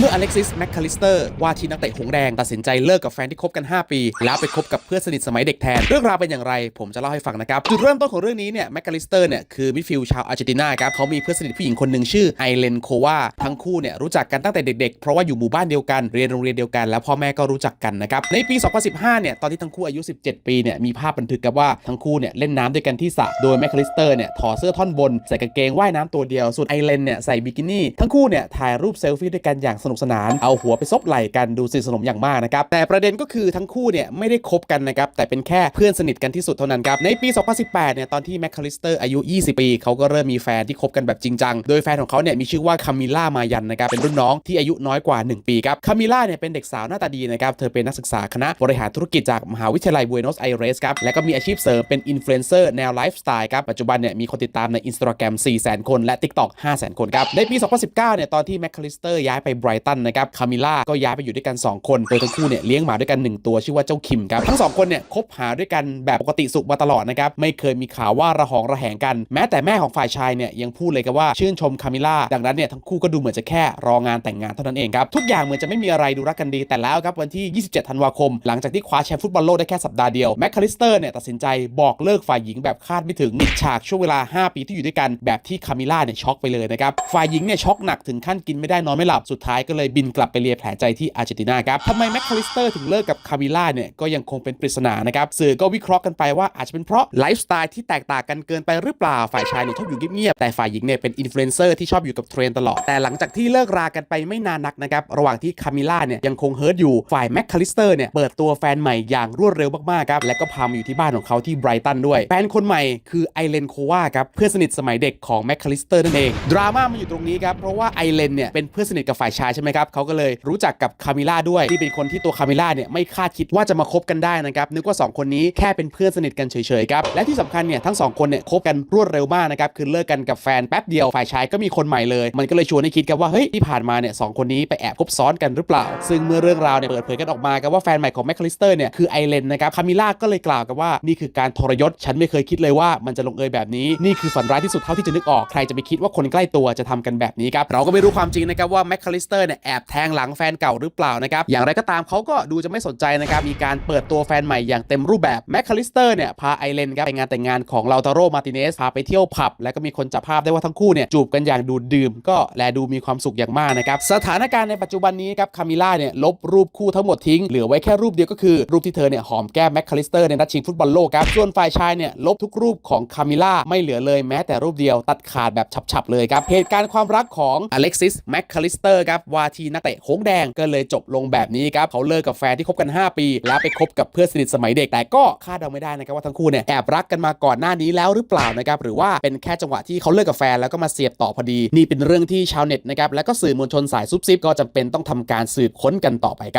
เมื่ออเล็กซิสแมคคาลิสเตอร์ว่าที่นักเตะหงแดงตัดสินใจเลิกกับแฟนที่คบกัน 5 ปี แล้วไปคบกับเพื่อนสนิทสมัยเด็กแทน เรื่องราวเป็นอย่างไร ผมจะเล่าให้ฟังนะครับ จุดเริ่มต้นของเรื่องนี้เนี่ยแมคคาลิสเตอร์เนี่ยคือมิดฟิลชาวอาร์เจนตินาครับเขามีเพื่อนสนิทผู้หญิงคนหนึ่งชื่อไอเลนโควาทั้งคู่เนี่ยรู้จักกันตั้งแต่เด็กๆ เพราะว่าอยู่หมู่บ้านเดียวกันเรียนโรงเรียนเดียวกันแล้วพ่อแม่ก็รู้จักกันนะครับในปี 2015 เนี่ยตอนที่ทั้งคู่อายุ 17 ปีเนี่ยมีภาพบันทึกกับว่าทั้งคู่เนี่ยเล่นน้ำด้วยกันที่สระโดยแมคคาลิสเตอร์เนี่ยถอดเสื้อท่อนบนใส่กางเกงว่ายน้ำตัวเดียวส่วนไอเลนเนี่ยใส่บิกินี่ทั้งคู่เนี่ยถ่ายรูปเซลฟี่ด้วยกันอย่างสนุกสนาน เอาหัวไปซบไหล่กันดูสนิทสนมอย่างมากนะครับ แต่ประเด็นก็คือทั้งคู่เนี่ยไม่ได้คบกันนะครับ แต่เป็นแค่เพื่อนสนิทกันที่สุดเท่านั้นครับ ในปี 2018 เนี่ยตอนที่แมคคาลิสเตอร์อายุ 20 ปี เขาก็เริ่มมีแฟนที่คบกันแบบจริงจัง โดยแฟนของเขาเนี่ยมีชื่อว่าคามิล่ามายันนะครับ เป็นรุ่นน้องที่อายุน้อยกว่า 1 ปีครับ คามิล่าเนี่ยเป็นเด็กสาวหน้าตาดีนะครับ เธอเป็นนักศึกษาคณะบริหารธุรกิจจากมหาวิทยาลัยบูเอโนสไอเรสครับ และก็มีอาชีพเสริมเป็นอินฟลูเอนเซอร์แนวไลฟ์สไตล์ครับ ปัจจุบันเนี่ยมีคนติดตามใน Instagram 400,000 คนและ TikTok 500,000 คนครับ ในปี 2019 เนี่ยตอนที่แมคคาลิสเตอร์ย้ายไปไบรตันนะครับคามิล่าก็ย้ายไปอยู่ด้วยกัน 2 คน โดยทั้งคู่เนี่ยเลี้ยงหมาด้วยกัน 1 ตัวชื่อว่าเจ้าคิมครับ ทั้งสองคนเนี่ยคบหาด้วยกันแบบปกติสุขมาตลอดนะครับ ไม่เคยมีข่าวว่าระหองระแหงกัน แม้แต่แม่ของฝ่ายชายเนี่ยยังพูดเลยกันว่าชื่นชมคามิล่า ดังนั้นเนี่ยทั้งคู่ก็ดูเหมือนจะแค่รองานแต่งงานเท่านั้นเองครับ ทุกอย่างเหมือนจะไม่มีอะไรดูรักกันดีแต่แล้วครับวันที่ 27 ธันวาคม หลังจากที่คว้าแชมป์ฟุตบอลโลกได้แค่สัปดาห์เดียวแมคคาลิสเตอร์เนี่ยตัดสินใจบอกเลิกฝ่ายหญิงแบบคาดไม่ถึงปิดฉากช่วงเวลา 5 ปีที่อยู่ด้วยกันแบบที่คามิล่าเนี่ยช็อกไปเลยนะครับฝ่ายหญิงเนี่ยช็อกหนักถึงขั้นกินไม่ได้นอนไม่หลับสุดท้ายก็เลยบินกลับไปเลียแผลใจที่อาร์เจนตินาครับทำไมแมคคาลิสเตอร์ถึงเลิกกับคามิล่าเนี่ยก็ยังคงเป็นปริศนานะครับสื่อก็วิเคราะห์กันไปว่าอาจจะเป็นเพราะไลฟ์สไตล์ที่แตกต่างกันเกินไปหรือเปล่าฝ่ายชายเนี่ยชอบอยู่เงียบๆแต่ฝ่ายหญิงเนี่ยเป็นอินฟลูเอนเซอร์ที่ชอบอยู่กับเทรนตลอดแต่หลังจากที่เลิกรากันไปไม่นานนักนะครับระหว่างที่คามิล่าเนี่ยยังคงเฮิร์ตอยู่ฝ่ายแมคคาลิสเตอร์เนี่ยเปิดตัวแฟนใหม่อย่างรวดเร็วมากๆครับและก็พามาอยู่ที่บ้านของเขาที่ไบรตันด้วยแฟนคนใหม่คือไอเลนโควาครับเพื่อนสนิทสมัยเด็กของแมคคาลิสเตอร์นั่นเองดราม่ามันอยู่ตรงนี้ครับเพราะว่าไอเลนเนี่ยเป็นเพื่อนสนิทกับฝ่ายชายช่ไหมครับเขาก็เลยรู้จักกับคามิล่าด้วยที่เป็นคนที่ตัวคามิล่าเนี่ยไม่คาดคิดว่าจะมาคบกันได้นะครับนึกว่าสองคนนี้แค่เป็นเพื่อนสนิทกันเฉยๆครับและที่สำคัญเนี่ยทั้งสองคนเนี่ยคบกันรวดเร็วมากนะครับคือเลิกกันกับแฟนแป๊บเดียวฝ่ายชายก็มีคนใหม่เลย มันก็เลยชวนให้คิดกันว่าเฮ้ยที่ผ่านมาเนี่ยสองคนนี้ไปแอบคบซ้อนกันหรือเปล่า ซึ่งเมื่อเรื่องราวเนี่ยเปิดเผยกันออกมาครับว่าแฟนใหม่ของแมคคลิสเตอร์เนี่ยคือไอเลนนะครับคามิล่าก็เลยกล่าวกันว่านี่คือการทรยศฉันไม่เคยคิดเลยว่ามันจะลงเอยแบบนี้นี่คือฝันร้ายที่สุดเท่าที่จะนึกออกใครจะไปคิดว่าคนใกล้ตัวจะทำกันแบบนี้ครับเราก็ไม่รู้ความจริงนะครับว่าแมคคลิสเตอร์เนี่ยแอบแทงหลังแฟนเก่าหรือเปล่านะครับอย่างไรก็ตามเขาก็ดูจะไม่สนใจนะครับมีการเปิดตัวแฟนใหม่อย่างเต็มรูปแบบแมคคาลิสเตอร์เนี่ยพาไอเลนครับไปงานแต่งงานของลาตาโรมาติเนสพาไปเที่ยวผับ และก็มีคนจับภาพได้ว่าทั้งคู่เนี่ยจูบกันอย่างดูดดื่ม ก็แลดูมีความสุขอย่างมากนะครับสถานการณ์ในปัจจุบันนี้ครับคามิล่าเนี่ยลบรูปคู่ทั้งหมดทิ้งเหลือไว้แค่รูปเดียวก็คือรูปที่เธอเนี่ยหอมแก้มแมคคาลิสเตอร์ในนัดชิงฟุตบอลโลกครับส่วนฝ่ายชายเนี่ยลบทุกรูปของคามิล่าไม่เหลือเลยแม้แต่รูปเดียวตัดขาดแบบฉับๆเลยครับเหตุการณ์ความรักของอเล็กซิสแมคคาลิสเตอร์ครับว่าทีนักเตะโค้งแดงก็เลยจบลงแบบนี้ครับเขาเลิกกับแฟนที่คบกัน 5 ปี แล้วไปคบกับเพื่อนสนิทสมัยเด็ก แต่ก็คาดเดาไม่ได้นะครับว่าทั้งคู่เนี่ยแอบรักกันมาก่อนหน้านี้แล้วหรือเปล่านะครับหรือว่าเป็นแค่จังหวะที่เขาเลิกกับแฟนแล้วก็มาเสียบต่อพอดี นี่เป็นเรื่องที่ชาวเน็ตนะครับและก็สื่อมวลชนสายซุบซิบก็จำเป็นต้องทำการสืบค้นกันต่อไปครับ